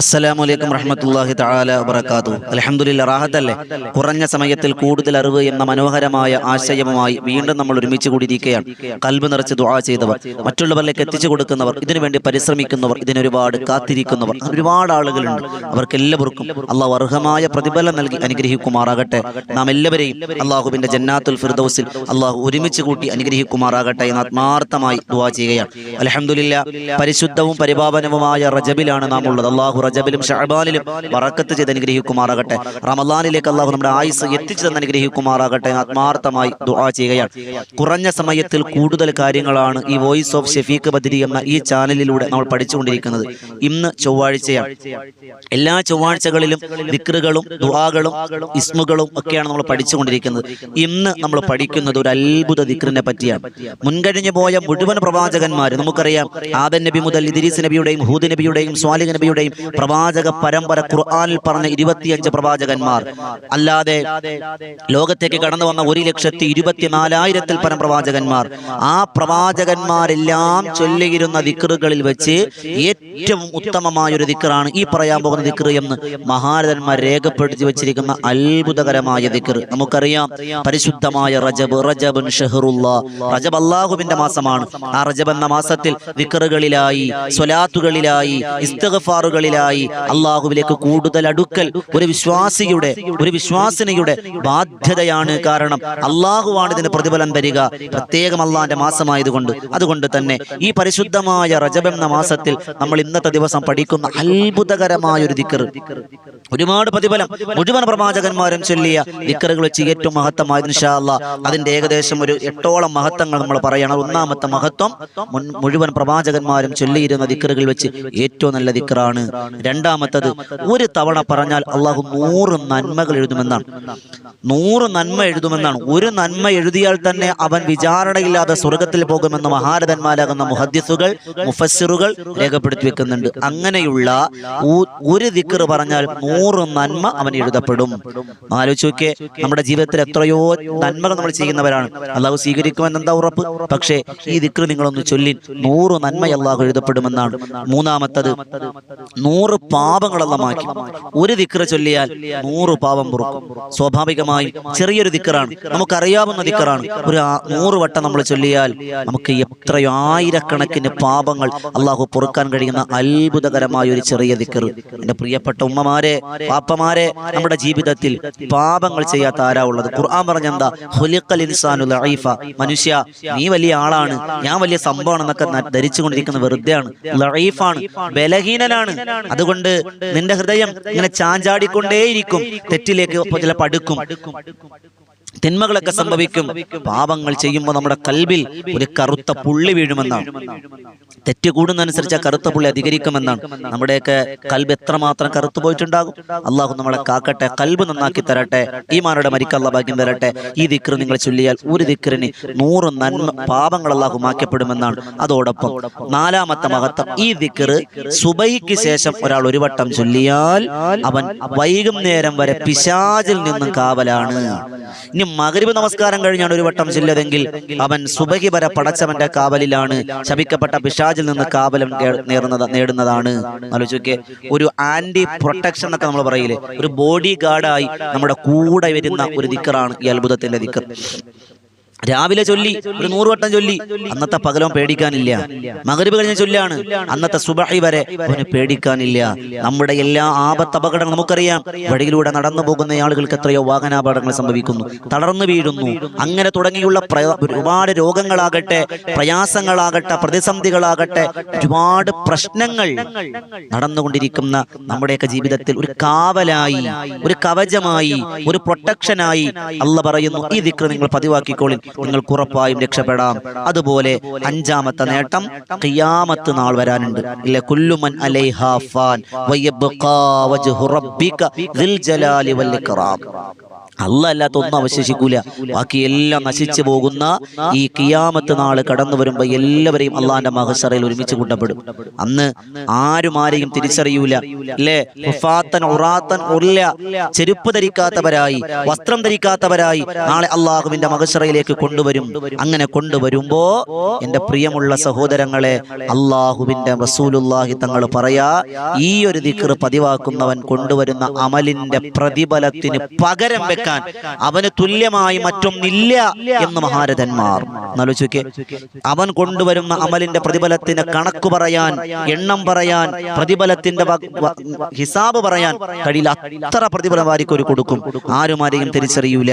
അസ്സലാമു അലൈക്കും റഹ്മത്തുള്ളാഹി തആല വബറകാതു അൽഹംദുലില്ലാ റാഹത്തല്ലേ? കുറഞ്ഞ സമയത്തിൽ കൂടുതൽ അറിവ് എന്ന മനോഹരമായ ആശയവുമായി വീണ്ടും നമ്മൾ ഒരുമിച്ച് കൂടിയിരിക്കുകയാണ്. കൽബ് നിറച്ച് ദുആ ചെയ്തവർ മറ്റുള്ളവരിലേക്ക് എത്തിച്ചു കൊടുക്കുന്നവർ ഇതിനുവേണ്ടി പരിശ്രമിക്കുന്നവർ ഇതിനൊരുപാട് കാത്തിരിക്കുന്നവർ ഒരുപാട് ആളുകളുണ്ട്. അവർക്കെല്ലാവർക്കും അള്ളാഹു അർഹമായ പ്രതിഫലം നൽകി അനുഗ്രഹിക്കുമാറാകട്ടെ. നാം എല്ലാവരെയും അള്ളാഹുവിന്റെ ജന്നാത്തുൽ ഫിർദൗസിൽ അള്ളാഹു ഒരുമിച്ച് കൂട്ടി അനുഗ്രഹിക്കുമാറാകട്ടെ എന്ന് ആത്മാർത്ഥമായി ദുആ ചെയ്യുകയാണ്. അൽഹംദുലില്ലാ പരിശുദ്ധവും പരിപാവനവുമായ റജബിലാണ് നാം ഉള്ളത്. അള്ളാഹു റജബിലും ഷഹബാലിലും വറക്കത്ത് ചെയ്ത് അനുഗ്രഹിക്കുമാറാകട്ടെ. റമദാനിലേക്ക് അള്ളാഹു നമ്മുടെ ആയുസ് എത്തിച്ചു തന്നെ അനുഗ്രഹിക്കുമാറാകട്ടെ ആത്മാർത്ഥമായി ദുആ ചെയ്യുകയാണ്. കുറഞ്ഞ സമയത്തിൽ കൂടുതൽ കാര്യങ്ങളാണ് ഈ വോയിസ് ഓഫ് ഷെഫീഖ് ബദരി എന്ന ഈ ചാനലിലൂടെ നമ്മൾ പഠിച്ചുകൊണ്ടിരിക്കുന്നത്. ഇന്ന് ചൊവ്വാഴ്ചയാണ്. എല്ലാ ചൊവ്വാഴ്ചകളിലും ദിക്റുകളും ദുആകളും ഇസ്മുകളും ഒക്കെയാണ് നമ്മൾ പഠിച്ചുകൊണ്ടിരിക്കുന്നത്. ഇന്ന് നമ്മൾ പഠിക്കുന്നത് ഒരു അത്ഭുത ദിക്റിനെ പറ്റിയാണ്. മുൻകഴിഞ്ഞു പോയ മുഴുവൻ പ്രവാചകന്മാർ നമുക്കറിയാം. ആദൻ നബി മുതൽ ഇദ്രീസ് നബിയുടെയും ഹൂദ് നബിയുടെയും സ്വാലിഹ് നബിയുടെയും പ്രവാചക പരമ്പര ഖുർആാനിൽ പറഞ്ഞ ഇരുപത്തിയഞ്ച് പ്രവാചകന്മാർ. അല്ലാതെ ലോകത്തേക്ക് കടന്നു വന്ന ഒരു ലക്ഷത്തി ഇരുപത്തിനാലായിരത്തിൽ പരം പ്രവാചകന്മാർ. ആ പ്രവാചകന്മാരെല്ലാം ചൊല്ലിയിരുന്ന ദിക്റുകളിൽ വെച്ച് ഏറ്റവും ഉത്തമമായ ഒരു ദിക്റാണ് ഈ പറയാൻ പോകുന്ന ദിക്ർ എന്ന് മഹാരഥന്മാർ രേഖപ്പെടുത്തി വെച്ചിരിക്കുന്ന അത്ഭുതകരമായ ദിക്ർ നമുക്കറിയാം പരിശുദ്ധമായ റജബ് റജബ് റജബ് അള്ളാഹുവിന്റെ മാസമാണ്. ആ റജബ് എന്ന മാസത്തിൽ ദിക്റുകളിലായി സ്വലാത്തുകളിലായി ഇസ്തഗഫാറുകളിലായി അള്ളാഹുവിലേക്ക് കൂടുതൽ അടുക്കൽ ഒരു വിശ്വാസിയുടെ ഒരു വിശ്വാസിനിയുടെ ബാധ്യതയാണ് കാരണം അള്ളാഹുവാണ് ഇതിന് പ്രതിഫലം വരിക പ്രത്യേകം അള്ളാഹിന്റെ മാസമായതുകൊണ്ട്. അതുകൊണ്ട് തന്നെ ഈ പരിശുദ്ധമായ റജബ് എന്ന മാസത്തിൽ നമ്മൾ ഇന്നത്തെ ദിവസം പഠിക്കുന്ന അത്ഭുതകരമായ ഒരു ദിക്കർ ഒരുപാട് പ്രതിഫലം മുഴുവൻ പ്രവാചകന്മാരും ചൊല്ലിയ ദിക്കറുകൾ വെച്ച് ഏറ്റവും മഹത്തമായ ഇൻഷാ അല്ലാ അതിന്റെ ഏകദേശം ഒരു എട്ടോളം മഹത്വങ്ങൾ നമ്മൾ പറയണം. ഒന്നാമത്തെ മഹത്വം മുഴുവൻ പ്രവാചകന്മാരും ചൊല്ലിയിരുന്ന ദിക്കറുകൾ വെച്ച് ഏറ്റവും നല്ല ദിക്കറാണ് രണ്ടാമത്തത് ഒരു തവണ പറഞ്ഞാൽ അള്ളാഹു നൂറ് നന്മകൾ എഴുതുമെന്നാണ്. നൂറ് നന്മ എഴുതുമെന്നാണ്. ഒരു നന്മ എഴുതിയാൽ തന്നെ അവൻ വിചാരണയില്ലാതെ സ്വർഗത്തിൽ പോകുമെന്ന് മഹാരഥന്മാരാകുന്ന മുഹദ്ദിസുകൾ മുഫസ്സിറുകൾ രേഖപ്പെടുത്തി വെക്കുന്നുണ്ട്. അങ്ങനെയുള്ള ഒരു ദിക്കർ പറഞ്ഞാൽ നൂറ് നന്മ അവൻ എഴുതപ്പെടും. ആലോചിച്ച് നോക്കിയേ നമ്മുടെ ജീവിതത്തിൽ എത്രയോ നന്മകൾ നമ്മൾ ചെയ്യുന്നവരാണ്. അള്ളാഹു സ്വീകരിക്കുമെന്ന് എന്താ ഉറപ്പ്? പക്ഷേ ഈ ദിക്കർ നിങ്ങളൊന്ന് ചൊല്ലി. നൂറ് നന്മ അള്ളാഹു എഴുതപ്പെടുമെന്നാണ്. മൂന്നാമത്തത് നൂറ് പാപങ്ങളെല്ലാം മാറ്റി ഒരു ദിക്കർ ചൊല്ലിയാൽ നൂറ് പാപം പുറക്കും. സ്വാഭാവികമായി ചെറിയൊരു ദിക്കറാണ് നമുക്കറിയാവുന്ന ദിക്കറാണ് ഒരു നൂറ് വട്ടം നമ്മൾ ചൊല്ലിയാൽ നമുക്ക് എത്രയോ ആയിരക്കണക്കിന് പാപങ്ങൾ അള്ളാഹു പൊറുക്കാൻ കഴിയുന്ന അത്ഭുതകരമായ ഒരു ചെറിയ ദിക്കർ എന്റെ പ്രിയപ്പെട്ട ഉമ്മമാരെ പാപ്പമാരെ നമ്മുടെ ജീവിതത്തിൽ പാപങ്ങൾ ചെയ്യാത്ത ആരാ ഉള്ളത്? ഖുർആൻ പറഞ്ഞെന്താ? ഹുലിഖൽ ഇൻസാനു മനുഷ്യ നീ വലിയ ആളാണ്. ഞാൻ വലിയ സംഭവമാണെന്നൊക്കെ എന്നൊക്കെ ധരിച്ചുകൊണ്ടിരിക്കുന്ന വെറുതെയാണ്. ബലഹീനനാണ്. അതുകൊണ്ട് നിന്റെ ഹൃദയം ഇങ്ങനെ ചാഞ്ചാടിക്കൊണ്ടേയിരിക്കും. തെറ്റിലേക്ക് ചില പടുക്കും തിന്മകളൊക്കെ സംഭവിക്കും. പാപങ്ങൾ ചെയ്യുമ്പോൾ നമ്മുടെ കൽബിൽ ഒരു കറുത്ത പുള്ളി വീഴുമെന്നാണ്. തെറ്റ് കൂടുന്നതനുസരിച്ച് ആ കറുത്ത പുള്ളി അധികരിക്കുമെന്നാണ്. നമ്മുടെയൊക്കെ കൽബ് എത്രമാത്രം കറുത്തു പോയിട്ടുണ്ടാകും? അള്ളാഹു നമ്മളെ കാക്കട്ടെ കൽബ് നന്നാക്കി തരട്ടെ ഈ മാരുടെ മരിക്കല്ല ഭാഗ്യം തരട്ടെ. ഈ ദിക്ർ നിങ്ങൾ ചൊല്ലിയാൽ ഒരു ദിക്റിന് നൂറ് നന്മ പാപങ്ങൾ അള്ളാഹു മാക്കപ്പെടുമെന്നാണ് അതോടൊപ്പം നാലാമത്തെ മഹത്വം ഈ ദിക്ർ സുബൈക്ക് ശേഷം ഒരാൾ ഒരു വട്ടം ചൊല്ലിയാൽ അവൻ വൈകുന്നേരം വരെ പിശാചിൽ നിന്നും കാവലാണ്. ഇനി മകരിബ് നമസ്കാരം കഴിഞ്ഞാണ് ഒരു വട്ടം ചെല്ലതെങ്കിൽ അവൻ സുബഹി വരെ പടച്ചവന്റെ കാവലിലാണ് ശപിക്കപ്പെട്ട പിശാചിൽ നിന്ന് കാവലം നേടുന്നത് നേടുന്നതാണ്. ആലോചിക്കെ ഒരു ആന്റി പ്രൊട്ടക്ഷൻ എന്നൊക്കെ നമ്മൾ പറയില്ലേ? ഒരു ബോഡി ഗാർഡായി നമ്മുടെ കൂടെ വരുന്ന ഒരു ദിക്കറാണ് ഈ അത്ഭുതത്തിന്റെ ദിക്കർ. രാവിലെ ചൊല്ലി ഒരു നൂറ് വട്ടം ചൊല്ലി. അന്നത്തെ പകലവും പേടിക്കാനില്ല. മകരവ് കഴിഞ്ഞ ചൊല്ലാണ്. അന്നത്തെ സുബഹി വരെ അവന് പേടിക്കാനില്ല. നമ്മുടെ എല്ലാ ആപത്തപകടങ്ങൾ നമുക്കറിയാം. വഴിയിലൂടെ നടന്നു പോകുന്ന ആളുകൾക്ക് എത്രയോ വാഹനാപകടങ്ങൾ സംഭവിക്കുന്നു. തളർന്നു വീഴുന്നു. അങ്ങനെ തുടങ്ങിയുള്ള ഒരുപാട് രോഗങ്ങളാകട്ടെ പ്രയാസങ്ങളാകട്ടെ പ്രതിസന്ധികളാകട്ടെ ഒരുപാട് പ്രശ്നങ്ങൾ നടന്നുകൊണ്ടിരിക്കുന്ന നമ്മുടെയൊക്കെ ജീവിതത്തിൽ ഒരു കാവലായി ഒരു കവചമായി ഒരു പ്രൊട്ടക്ഷനായി അല്ല പറയുന്നു ഈ ദിക്ർ നിങ്ങൾ പതിവാക്കിക്കോളിൻ. നിങ്ങൾക്ക് ഉറപ്പായും രക്ഷപ്പെടാം. അതുപോലെ അഞ്ചാമത്തെ നേട്ടം കിയാമത്ത് നാൾ വരാനുണ്ട്. ഇല്ല കുല്ലുമൻ അലൈഹാ ഫാൻ വയബ്ഖാ വജ്ഹു റബ്ബിക ദിൽ ജലാലി വൽ ഇക്റാം അല്ല അല്ലാത്ത ഒന്നും അവശേഷിക്കൂല. ബാക്കി എല്ലാം നശിച്ചു പോകുന്ന ഈ കിയാമത്ത് നാൾ കടന്നു വരുമ്പോ എല്ലാവരെയും അള്ളാന്റെ മഹസറയിൽ ഒരുമിച്ച് കൂട്ടപ്പെടും അന്ന് ആരും ആരെയും തിരിച്ചറിയൂല. അല്ലേ? ഹുഫാത്തൻ ഉറാത്തൻ ഉറില്ല ചെരുപ്പ് ധരിക്കാത്തവരായി വസ്ത്രം ധരിക്കാത്തവരായി നാളെ അള്ളാഹുവിന്റെ മഹസറയിലേക്ക് കൊണ്ടുവരും. അങ്ങനെ കൊണ്ടുവരുമ്പോ എന്റെ പ്രിയമുള്ള സഹോദരങ്ങളെ അള്ളാഹുവിന്റെ റസൂലുല്ലാഹി തങ്ങൾ പറയാ ഈ ഒരു ദിക്കർ പതിവാക്കുന്നവൻ കൊണ്ടുവരുന്ന അമലിന്റെ പ്രതിഫലത്തിന് പകരം വെക്കാൻ അവന് തുല്യമായി മറ്റൊന്നില്ല എന്ന് മഹാരഥന്മാർ. എന്നാലോചിക്കെ. അവൻ കൊണ്ടുവരുന്ന അമലിന്റെ പ്രതിഫലത്തിന് കണക്ക് പറയാൻ എണ്ണം പറയാൻ പ്രതിഫലത്തിന്റെ ഹിസാബ് പറയാൻ കഴിയില്ല. അത്ര പ്രതിഫലം ആർക്കൊരു കൊടുക്കും. ആരും ആരെയും തിരിച്ചറിയൂല.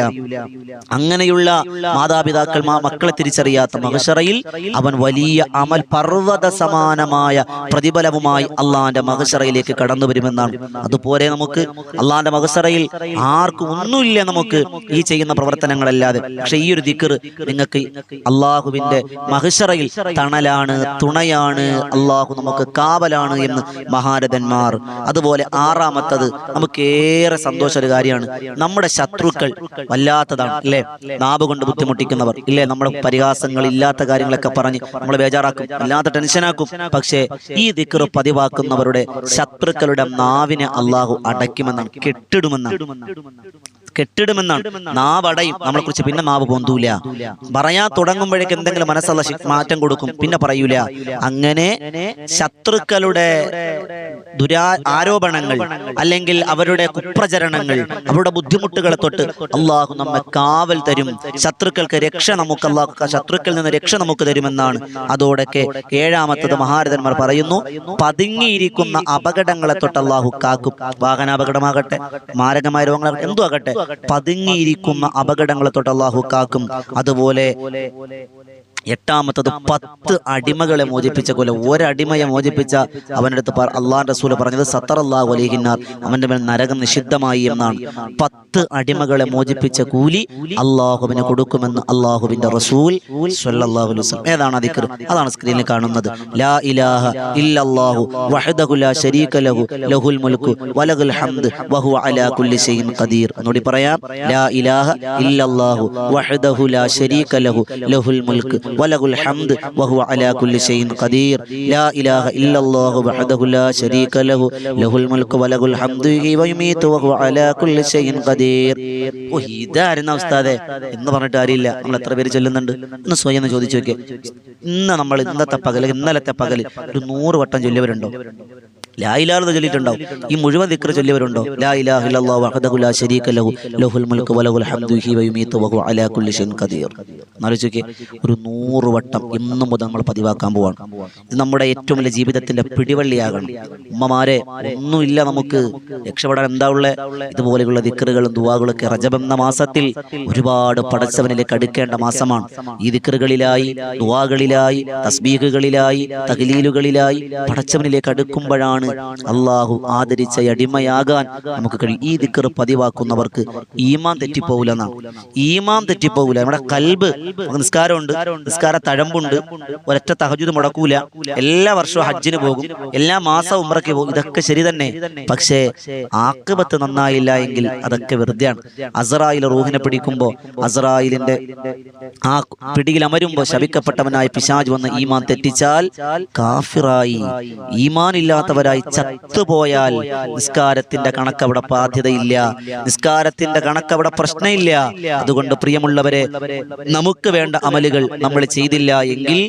അങ്ങനെയുള്ള മാതാപിതാക്കൾ മക്കളെ തിരിച്ചറിയാത്ത മഹഷറയിൽ അവൻ വലിയ അമൽ പർവത സമാനമായ പ്രതിഫലവുമായി അള്ളാന്റെ മഹശറയിലേക്ക് കടന്നു വരുമെന്നാണ്. അതുപോലെ നമുക്ക് അള്ളാന്റെ മഹസറയിൽ ആർക്കും ഒന്നുമില്ല. നമുക്ക് ഈ ചെയ്യുന്ന പ്രവർത്തനങ്ങളല്ലാതെ. പക്ഷെ ഈ ഒരു ദിക്കർ നിങ്ങൾക്ക് അള്ളാഹുവിന്റെ മഹിഷറയിൽ തണലാണ് തുണയാണ് അള്ളാഹു നമുക്ക് കാവലാണ് എന്ന് മഹാരഥന്മാർ. അതുപോലെ ആറാമത്തത് നമുക്ക് ഏറെ സന്തോഷ ഒരു കാര്യമാണ്. നമ്മുടെ ശത്രുക്കൾ വല്ലാത്തതാണ് അല്ലേ? നാവ് കൊണ്ട് ബുദ്ധിമുട്ടിക്കുന്നവർ ഇല്ലേ? നമ്മുടെ പരിഹാസങ്ങൾ ഇല്ലാത്ത കാര്യങ്ങളൊക്കെ പറഞ്ഞ് നമ്മളെ ബേജാറാക്കും വല്ലാത്ത ടെൻഷനാക്കും. പക്ഷേ ഈ ദിക്കർ പതിവാക്കുന്നവരുടെ ശത്രുക്കളുടെ നാവിനെ അള്ളാഹു അടയ്ക്കുമെന്നാണ് കെട്ടിടുമെന്നാണ്. കെട്ടിടുമെന്നാണ്. നാവടയും നമ്മളെ കുറിച്ച് പിന്നെ നാവ് പൊന്തൂല. പറയാൻ തുടങ്ങുമ്പോഴേക്ക് എന്തെങ്കിലും മനസ്സുള്ള മാറ്റം കൊടുക്കും. പിന്നെ പറയൂല. അങ്ങനെ ശത്രുക്കളുടെ ദുരാ ആരോപണങ്ങൾ അല്ലെങ്കിൽ അവരുടെ കുപ്രചരണങ്ങൾ അവരുടെ ബുദ്ധിമുട്ടുകളെ തൊട്ട് അള്ളാഹു നമ്മെ കാവൽ തരും. ശത്രുക്കൾക്ക് രക്ഷ നമുക്ക് അള്ളാഹു ശത്രുക്കൾ നിന്ന് രക്ഷ നമുക്ക് തരുമെന്നാണ്. അതോടൊക്കെ ഏഴാമത്തത് മഹാരഥന്മാർ പറയുന്നു പതുങ്ങിയിരിക്കുന്ന അപകടങ്ങളെ തൊട്ട് അള്ളാഹു കാക്കും. വാഹനാപകടമാകട്ടെ മാരകമായ രോഗങ്ങളാകട്ടെ എന്തു ആകട്ടെ. പതുങ്ങിയിരിക്കുന്ന അപകടങ്ങളെ തൊട്ട് അള്ളാഹു കാക്കും. അതുപോലെ എട്ടാമത്തത് പത്ത് അടിമകളെ മോചിപ്പിച്ച കൊല്ലം ഒരടിമയെ മോചിപ്പിച്ച അവന്റെ അടുത്ത് അള്ളാഹ് റസൂൽ പറഞ്ഞത് സത്തർ അള്ളാഹു അലിഹിന്നാർ. അവന്റെ മേൽ നരകം നിഷിദ്ധമായി എന്നാണ്. പത്ത് അടിമകളെ മോചിപ്പിച്ച കൂലി അള്ളാഹുവിന് കൊടുക്കുമെന്ന് അള്ളാഹുവിന്റെ റസൂൽ അലൈഹി വസല്ലം. ഏതാണ് അതിക്കർ അതാണ് സ്ക്രീനിൽ കാണുന്നത്. ലാ ഇലാഹ ഇല്ലല്ലാഹു വഹദഹു ലാ ലഹു ലഹുൽ വലഹുൽ ഹംദ് വഹു അലാ കുല്ലി ഖദീർ. എന്നോടി പറയാം. ലാ ഇലാഹ ഇല്ലല്ലാഹു വഹദഹു ലാ ലഹു ലഹുൽ വലഹുൽ ഹംദ് വഹുവ അലാ കുല്ലി ഷൈഇൻ ഖദീർ ലാ ഇലാഹ ഇല്ലല്ലാഹു വഹദഹു ലാ ശരീക ലഹു ലഹുൽ മുൽക്ക് വലഹുൽ ഹംദു വയുമീതു വഹുവ അലാ കുല്ലി ഷൈഇൻ ഖദീർ ഓ ഇതായിരുന്നു ഉസ്താദേ എന്ന് പറഞ്ഞിട്ട് അറിയില്ല നമ്മൾ എത്ര പേര് ചൊല്ലുന്നുണ്ട്? ഒന്ന് സ്വയം ചോദിച്ചു നോക്കിയേ. ഇന്ന് നമ്മൾ ഇന്നത്തെ പകൽ ഇന്നലത്തെ പകൽ ഒരു നൂറ് വട്ടം ചൊല്ലിയവരുണ്ടോ? ലാ ഇലാഹ ചൊല്ലിയിട്ടുണ്ടാവും. ഈ മുഴുവൻ ദിക്ര ചൊല്ലിയവരുണ്ടോ? നോക്കിയേ ഒരു നൂറ് വട്ടം ഇന്നു മുതൽ നമ്മൾ പതിവാക്കാൻ പോവാണ്. ഇത് നമ്മുടെ ഏറ്റവും വലിയ ജീവിതത്തിന്റെ പിടിവള്ളിയാകണം. ഉമ്മമാരെ ഒന്നുമില്ല നമുക്ക് രക്ഷപ്പെടാൻ എന്താ ഉള്ളേ? ഇതുപോലെയുള്ള ദിക്കറുകളും ദുവാകളൊക്കെ റജബ് എന്ന മാസത്തിൽ ഒരുപാട് പടച്ചവനിലേക്ക് അടുക്കേണ്ട മാസമാണ്. ഈ ദിക്കറുകളിലായി ദുവാകളിലായി തസ്ബീഹുകളിലായി തകലീലുകളിലായി പടച്ചവനിലേക്ക് അടുക്കുമ്പോഴാണ് അള്ളാഹു ആദരിച്ച അടിമയാകാൻ നമുക്ക് കഴിയും. ഈ ദിക്കർ പതിവാക്കുന്നവർക്ക് ഈമാൻ തെറ്റിപ്പോവില്ല എന്നാണ് ഈമാൻ തെറ്റിപ്പോവില്ല. നമ്മുടെ കൽബ് നിസ്കാരമുണ്ട്. നിസ്കാര തഴമ്പുണ്ട്. ഒരൊറ്റ തഹജുദ് മുടക്കൂല. എല്ലാ വർഷവും ഹജ്ജിന് പോകും. എല്ലാ മാസവും ഉമ്രയ്ക്ക് പോകും. ഇതൊക്കെ ശരി തന്നെ. പക്ഷേ ആക്കബത്ത് നന്നായില്ല എങ്കിൽ അതൊക്കെ വെറുതെയാണ്. അസറായിൽ റൂഹിനെ പിടിക്കുമ്പോൾ അസറായിലിന്റെ ആ പിടിയിൽ അമരുമ്പോ ശപിക്കപ്പെട്ടവനായ പിശാജ് വന്ന് ഈമാൻ തെറ്റിച്ചാൽ കാഫിറായി. ഈമാൻ ഇല്ലാത്തവരായി ചത്തുപോയാൽ നിസ്കാരത്തിന്റെ കണക്കവിടെ ബാധ്യതയില്ല. നിസ്കാരത്തിന്റെ കണക്കവിടെ പ്രശ്നമില്ല അതുകൊണ്ട് പ്രിയമുള്ളവരെ നമുക്ക് വേണ്ട അമലുകൾ നമ്മൾ ചെയ്തില്ല എങ്കിൽ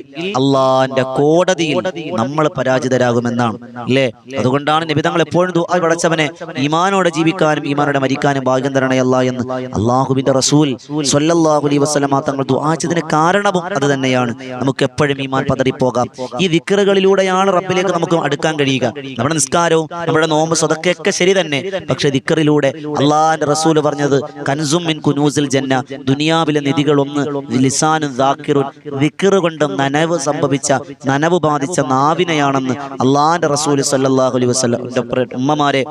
അള്ളാന്റെ കോടതിയിൽ നമ്മൾ പരാജിതരാകുമെന്നാണ്. അല്ലേ? അതുകൊണ്ടാണ് നിബിതങ്ങൾ എപ്പോഴും പടച്ചവനെ ഈമാനോടെ ജീവിക്കാനും ഈമാനോടെ മരിക്കാനും ഭാഗ്യം തരണയല്ല എന്ന് അള്ളാഹുബിന്റെ റസൂൽ സ്വല്ലല്ലാഹു അലൈഹി വസല്ലമ തങ്ങൾ ദുആ ചെയ്തതിന് കാരണവും അത് തന്നെയാണ്. നമുക്ക് എപ്പോഴും ഈമാൻ പതറിപ്പോകാം. ഈ വിക്രകളിലൂടെയാണ് റബ്ബിലേക്ക് നമുക്ക് അടുക്കാൻ കഴിയുക. നമ്മുടെ നിസ്കാരവും നമ്മുടെ നോമ്പ് സ്വതക്കൊക്കെ ശരി തന്നെ. പക്ഷെ ദിക്കറിലൂടെ അള്ളാഹിന്റെ റസൂൽ പറഞ്ഞത് കൻസും മിൻ കുനൂസിൽ ജന്ന ദുനിയാവിലെ നിധികളൊന്ന് ലിസാനും ദാക്കിറുൻ ദിക്കറ് കൊണ്ട് നനവ് സംഭവിച്ച നനവ് ബാധിച്ച നാവിനെയാണെന്ന് അള്ളാഹിന്റെ റസൂൽ സല്ലല്ലാഹു അലൈഹി എന്റെ ഉമ്മമാരെ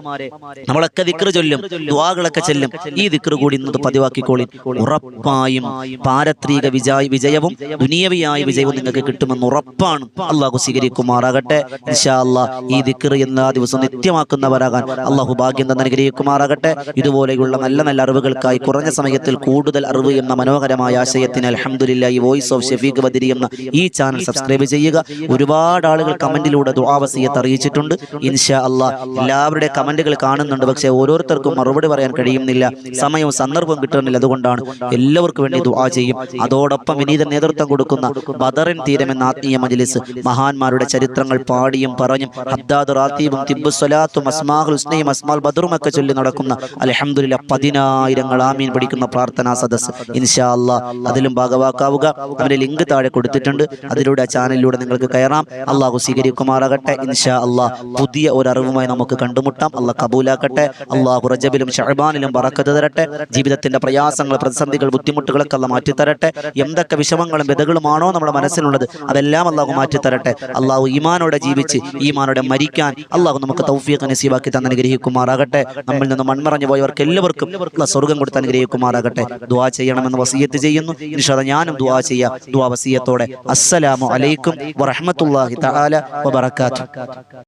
നമ്മളൊക്കെ ദിക്കറ് ചൊല്ലും ദുആകളൊക്കെ ചെല്ലും. ഈ ദിക്കറ് കൂടി ഇന്നത് പതിവാക്കിക്കോളി. ഉറപ്പായും പാരത്രിക വിജയ വിജയവും ദുനിയവിയായ വിജയവും നിങ്ങൾക്ക് കിട്ടുമെന്ന് ഉറപ്പാണ്. അള്ളാഹു സ്വീകരിക്കുമാറാകട്ടെ. ഇൻഷാ ഈ ദിക്കറ് ദിക്ർ എല്ലാ ദിവസം നിത്യമാക്കുന്നവരാകാൻ അള്ളാഹു ഭാഗ്യം തന്നെ അനുഗ്രഹിക്കുമാറാകട്ടെ. ഇതുപോലെയുള്ള നല്ല നല്ല അറിവുകൾക്കായി കുറഞ്ഞ സമയത്തിൽ കൂടുതൽ അറിവ് എന്ന മനോഹരമായ ആശയത്തിന് അലഹമുല്ല ഈ വോയിസ് ഓഫ് ഷെഫീഖ് ബദിരി എന്ന ഈ ചാനൽ സബ്സ്ക്രൈബ് ചെയ്യുക. ഒരുപാട് ആളുകൾ കമന്റിലൂടെ ദുആവസിയത്ത് അറിയിച്ചിട്ടുണ്ട്. ഇൻഷാ അള്ളാഹ് എല്ലാവരുടെ കമന്റുകൾ കാണുന്നുണ്ട്. പക്ഷേ ഓരോരുത്തർക്കും മറുപടി പറയാൻ കഴിയുന്നില്ല. സമയവും സന്ദർഭവും കിട്ടുന്നില്ല. അതുകൊണ്ടാണ് എല്ലാവർക്കും വേണ്ടി ദുആ ചെയ്യും. അതോടൊപ്പം വിനീത നേതൃത്വം കൊടുക്കുന്ന ബദറിൻ തീരം എന്ന ആത്മീയ മജ്ലിസ് മഹാന്മാരുടെ ചരിത്രങ്ങൾ പാടിയും പറഞ്ഞും ഹദ്ദാദ് റാത്തീബും തിബ്ബു സ്വലാത്തും അസ്മാഹുൽ ഹുസ്നയും അസ്മാൽ ബദറും ഒക്കെ ചൊല്ലി നടക്കുന്ന അലഹമുല്ല പതിനായിരങ്ങൾ ആമീൻ പഠിക്കുന്ന പ്രാർത്ഥനാ സദസ് ഇൻഷാ അല്ലാ അതിലും ഭാഗവാക്കാവുക. അവരെ ലിങ്ക് താഴെ കൊടുത്തിട്ടുണ്ട്. അതിലൂടെ ആ ചാനലിലൂടെ നിങ്ങൾക്ക് കയറാം. അള്ളാഹു സ്വീകരിക്കുമാറാകട്ടെ. ഇൻഷാ അല്ലാ പുതിയ ഒരു അറിവുമായി നമുക്ക് കണ്ടുമുട്ടാം. അള്ളാഹ് കബൂലാക്കട്ടെ. അള്ളാഹു റജബിലും ഷഹബാനിലും പറക്കത്ത് തരട്ടെ. ജീവിതത്തിന്റെ പ്രയാസങ്ങൾ പ്രതിസന്ധികൾ ബുദ്ധിമുട്ടുകളൊക്കെ അല്ല മാറ്റിത്തരട്ടെ. എന്തൊക്കെ വിഷമങ്ങളും വ്യതകളുമാണോ നമ്മുടെ മനസ്സിലുള്ളത് അതെല്ലാം അള്ളാഹു മാറ്റിത്തരട്ടെ. അള്ളാഹു ഈമാനോടെ ജീവിച്ച് ഈമാനോടെ മരിക്കാൻ അള്ളാഹു നമുക്ക് തൗഫീഖ് നസീബാക്കി തന്നെ അനുഗ്രഹിക്കുമാറാകട്ടെ. നമ്മിൽ നിന്ന് മൺമറഞ്ഞു പോയവർക്ക് എല്ലാവർക്കും സ്വർഗം കൊടുത്ത് അനുഗ്രഹിക്കുമാറാകട്ടെ. ദുവാ ചെയ്യണമെന്ന് വസീയത്ത് ചെയ്യുന്നു. നിഷാദ ഞാനും ദുവാ ചെയ്യാം. ദുവാ വസീയത്തോടെ. അസ്സലാമു അലൈക്കും വറഹ്മത്തുള്ളാഹി തആല വബറകാതുഹു.